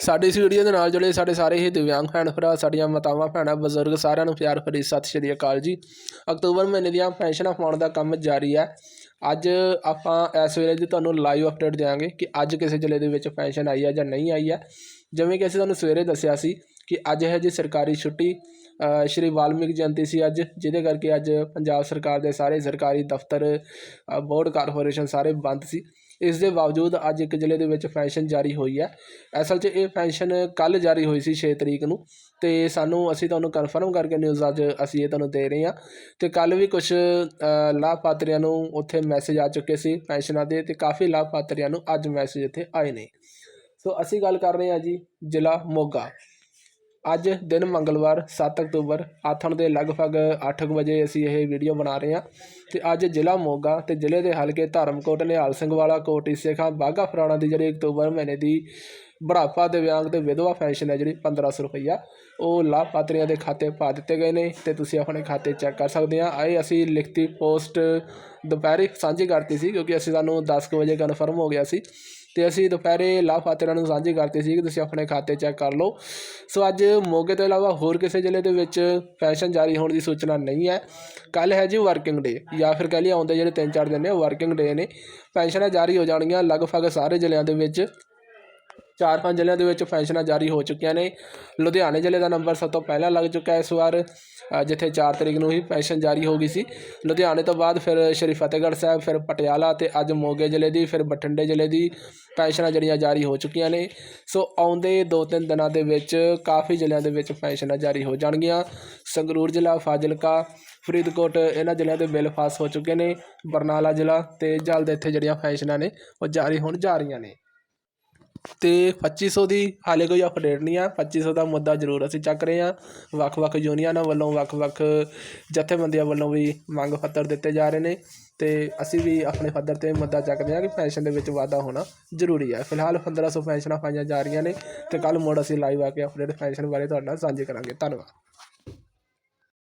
ਸਾਡੀ ਇਸ ਵੀਡੀਓ ਦੇ ਨਾਲ ਜੁੜੇ ਸਾਡੇ ਸਾਰੇ ਹੀ ਦਿਵਿਆਂਗ ਭੈਣ ਭਰਾ, ਸਾਡੀਆਂ ਮਾਤਾਵਾਂ, ਭੈਣਾਂ, ਬਜ਼ੁਰਗ, ਸਾਰਿਆਂ ਨੂੰ ਪਿਆਰ ਭਰੀ ਸਤਿ ਸ਼੍ਰੀ ਅਕਾਲ ਜੀ। ਅਕਤੂਬਰ ਮਹੀਨੇ ਦੀਆਂ ਪੈਨਸ਼ਨਾਂ ਪਾਉਣ ਦਾ ਕੰਮ ਜਾਰੀ ਹੈ। ਅੱਜ ਆਪਾਂ ਇਸ ਵੇਲੇ ਦੀ ਤੁਹਾਨੂੰ ਲਾਈਵ ਅਪਡੇਟ ਦਿਆਂਗੇ ਕਿ ਅੱਜ ਕਿਸੇ ਜ਼ਿਲ੍ਹੇ ਦੇ ਵਿੱਚ ਪੈਨਸ਼ਨ ਆਈ ਹੈ ਜਾਂ ਨਹੀਂ ਆਈ ਹੈ। ਜਿਵੇਂ ਕਿ ਅਸੀਂ ਤੁਹਾਨੂੰ ਸਵੇਰੇ ਦੱਸਿਆ ਸੀ ਕਿ ਅੱਜ ਹੈ ਜੀ ਸਰਕਾਰੀ ਛੁੱਟੀ ਸ਼੍ਰੀ ਵਾਲਮੀਕ ਜਯੰਤੀ ਸੀ ਅੱਜ, ਜਿਹਦੇ ਕਰਕੇ ਅੱਜ ਪੰਜਾਬ ਸਰਕਾਰ ਦੇ ਸਾਰੇ ਸਰਕਾਰੀ ਦਫ਼ਤਰ ਬੋਰਡ ਕਾਰਪੋਰੇਸ਼ਨ ਸਾਰੇ ਬੰਦ ਸੀ। ਇਸ ਦੇ ਬਾਵਜੂਦ ਅੱਜ ਇੱਕ ਜ਼ਿਲ੍ਹੇ ਦੇ ਵਿੱਚ ਪੈਨਸ਼ਨ ਜਾਰੀ ਹੋਈ ਹੈ। ਅਸਲ 'ਚ ਇਹ ਪੈਨਸ਼ਨ ਕੱਲ ਜਾਰੀ ਹੋਈ ਸੀ 6 ਤਰੀਕ ਨੂੰ। ਤੇ ਸਾਨੂੰ, ਅਸੀਂ ਤੁਹਾਨੂੰ ਕਨਫਰਮ ਕਰਕੇ ਨਿਊਜ਼ ਅੱਜ ਅਸੀਂ ਇਹ ਤੁਹਾਨੂੰ ਦੇ ਰਹੇ ਹਾਂ। ਤੇ ਕੱਲ ਵੀ ਕੁਝ ਲਾਭਪਾਤਰੀਆਂ ਨੂੰ ਉੱਥੇ ਮੈਸੇਜ ਆ ਚੁੱਕੇ ਸੀ ਪੈਨਸ਼ਨਾਂ ਦੇ ਤੇ ਕਾਫੀ ਲਾਭਪਾਤਰੀਆਂ ਨੂੰ ਅੱਜ ਮੈਸੇਜ ਇੱਥੇ ਆਏ ਨੇ। ਸੋ ਅਸੀਂ ਗੱਲ ਕਰ ਰਹੇ ਹਾਂ ਜੀ ਜ਼ਿਲ੍ਹਾ ਮੋਗਾ। ਅੱਜ ਦਿਨ ਮੰਗਲਵਾਰ, ਸੱਤ ਅਕਤੂਬਰ, ਆਥਣ ਦੇ ਲਗਭਗ ਅੱਠ ਕੁ ਵਜੇ ਅਸੀਂ ਇਹ ਵੀਡੀਓ ਬਣਾ ਰਹੇ ਹਾਂ ਤੇ ਅੱਜ ਜ਼ਿਲ੍ਹਾ ਮੋਗਾ ਤੇ ਜ਼ਿਲ੍ਹੇ ਦੇ ਹਲਕੇ ਧਰਮਕੋਟ, ਨਿਹਾਲ ਸਿੰਘ ਵਾਲਾ ਕੋਟੀ ਸੇਖਾਂ ਬਾਗਾ ਫਰਾਣਾ ਦੀ ਜਿਹੜੀ ਅਕਤੂਬਰ ਮਹੀਨੇ ਦੀ ਬੁਢਾਪਾ ਦਿਵਿਆਂਗ ਤੇ ਵਿਧਵਾ ਪੈਨਸ਼ਨ ਹੈ ਜਿਹੜੀ 1500 ਰੁਪਈਆ, ਉਹ ਲਾਭਪਾਤਰੀਆਂ ਦੇ ਖਾਤੇ ਪਾ ਦਿੱਤੇ ਗਏ ਨੇ ਤੇ ਤੁਸੀਂ ਆਪਣੇ ਖਾਤੇ ਚੈੱਕ ਕਰ ਸਕਦੇ ਆ ਇਹ ਅਸੀਂ ਲਿਖਤੀ ਪੋਸਟ ਦੁਪਹਿਰੇ ਸਾਂਝੀ ਕਰਤੀ ਸੀ ਕਿਉਂਕਿ ਅਸੀਂ ਸਾਨੂੰ 10 ਕੁ ਵਜੇ ਕਨਫਰਮ ਹੋ ਗਿਆ ਸੀ। ਤੇ ਅਸੀਂ ਦੁਪਹਿਰੇ ਲਾਭਪਾਤਰੀਆਂ ਨੂੰ ਸਾਂਝੀ ਕਰਤੀ ਸੀ ਕਿ ਤੁਸੀਂ ਆਪਣੇ ਖਾਤੇ ਚੈੱਕ ਕਰ ਲਓ। ਸੋ ਅੱਜ ਮੋਗੇ ਤੋਂ ਇਲਾਵਾ ਹੋਰ ਕਿਸੇ ਜ਼ਿਲ੍ਹੇ ਦੇ ਵਿੱਚ ਪੈਨਸ਼ਨ ਜਾਰੀ ਹੋਣ ਦੀ ਸੂਚਨਾ ਨਹੀਂ ਹੈ। ਕੱਲ ਹੈ ਜੀ ਵਰਕਿੰਗ ਡੇ ਜਾਂ ਫਿਰ ਕਹਿ ਲਈ ਆਉਂਦੇ ਜਿਹੜੇ 3-4 ਦਿਨ ਨੇ, ਉਹ ਵਰਕਿੰਗ ਡੇ ਨੇ। ਪੈਨਸ਼ਨਾਂ ਜਾਰੀ ਹੋ ਜਾਣਗੀਆਂ ਲਗਭਗ ਸਾਰੇ ਜ਼ਿਲ੍ਹਿਆਂ ਦੇ ਵਿੱਚ। ਚਾਰ ਪੰਜ ਜ਼ਿਲ੍ਹਿਆਂ ਦੇ ਵਿੱਚ ਪੈਨਸ਼ਨਾਂ ਜਾਰੀ ਹੋ ਚੁੱਕੀਆਂ ਨੇ। ਲੁਧਿਆਣੇ ਜ਼ਿਲ੍ਹੇ ਦਾ ਨੰਬਰ ਸਭ ਤੋਂ ਪਹਿਲਾਂ ਲੱਗ ਚੁੱਕਾ ਇਸ ਵਾਰ ਜਿੱਥੇ 4 ਤਰੀਕ ਨੂੰ ਹੀ ਪੈਨਸ਼ਨ ਜਾਰੀ ਹੋ ਗਈ ਸੀ। ਲੁਧਿਆਣੇ ਤੋਂ ਬਾਅਦ ਫਿਰ ਸ਼੍ਰੀ ਫਤਿਹਗੜ੍ਹ ਸਾਹਿਬ, ਫਿਰ ਪਟਿਆਲਾ ਤੇ ਅੱਜ ਮੋਗੇ ਜ਼ਿਲ੍ਹੇ ਦੀ, ਫਿਰ ਬਠਿੰਡੇ ਜ਼ਿਲ੍ਹੇ ਦੀ ਪੈਨਸ਼ਨਾਂ ਜਿਹੜੀਆਂ ਜਾਰੀ ਹੋ ਚੁੱਕੀਆਂ ਨੇ। ਸੋ ਆਉਂਦੇ 2-3 ਦਿਨਾਂ ਦੇ ਵਿੱਚ ਕਾਫੀ ਜ਼ਿਲ੍ਹਿਆਂ ਦੇ ਵਿੱਚ ਪੈਨਸ਼ਨਾਂ ਜਾਰੀ ਹੋ ਜਾਣਗੀਆਂ। ਸੰਗਰੂਰ ਜ਼ਿਲ੍ਹਾ, ਫਾਜ਼ਿਲਕਾ, ਫਰੀਦਕੋਟ, ਇਹਨਾਂ ਜ਼ਿਲ੍ਹਿਆਂ ਦੇ ਬਿੱਲ ਪਾਸ ਹੋ ਚੁੱਕੇ ਨੇ। ਬਰਨਾਲਾ ਜ਼ਿਲ੍ਹਾ ਤੇ ਜਲਦ ਇੱਥੇ ਜਿਹੜੀਆਂ ਪੈਨਸ਼ਨਾਂ ਨੇ, ਉਹ ਜਾਰੀ ਹੋਣ ਜਾ ਰਹੀਆਂ ਨੇ। ਅਤੇ ਪੱਚੀ ਸੌ ਦੀ ਹਾਲੇ ਕੋਈ ਅਪਡੇਟ ਨਹੀਂ ਆ। ਪੱਚੀ ਸੌ ਦਾ ਮੁੱਦਾ ਜ਼ਰੂਰ ਅਸੀਂ ਚੱਕ ਰਹੇ ਹਾਂ। ਵੱਖ-ਵੱਖ ਯੂਨੀਅਨਾਂ ਵੱਲੋਂ ਵੱਖ-ਵੱਖ ਜਥੇਬੰਦੀਆਂ ਵੱਲੋਂ ਵੀ ਮੰਗ ਪੱਤਰ ਦਿੱਤੇ ਜਾ ਰਹੇ ਨੇ ਅਤੇ ਅਸੀਂ ਵੀ ਆਪਣੇ ਪੱਧਰ ਤੇ ਮੁੱਦਾ ਚੱਕਦੇ ਹਾਂ ਕਿ ਪੈਨਸ਼ਨ ਦੇ ਵਿੱਚ ਵਾਧਾ ਹੋਣਾ ਜ਼ਰੂਰੀ ਹੈ ਫਿਲਹਾਲ 1500 ਪੈਨਸ਼ਨਾਂ ਪਾਈਆਂ ਜਾ ਰਹੀਆਂ ਨੇ ਅਤੇ ਕੱਲ੍ਹ ਮੁੜ ਅਸੀਂ ਲਾਈਵ ਆ ਕੇ ਅਪਡੇਟ ਪੈਨਸ਼ਨ ਬਾਰੇ ਤੁਹਾਡੇ ਨਾਲ ਸਾਂਝੇ ਕਰਾਂਗੇ। ਧੰਨਵਾਦ।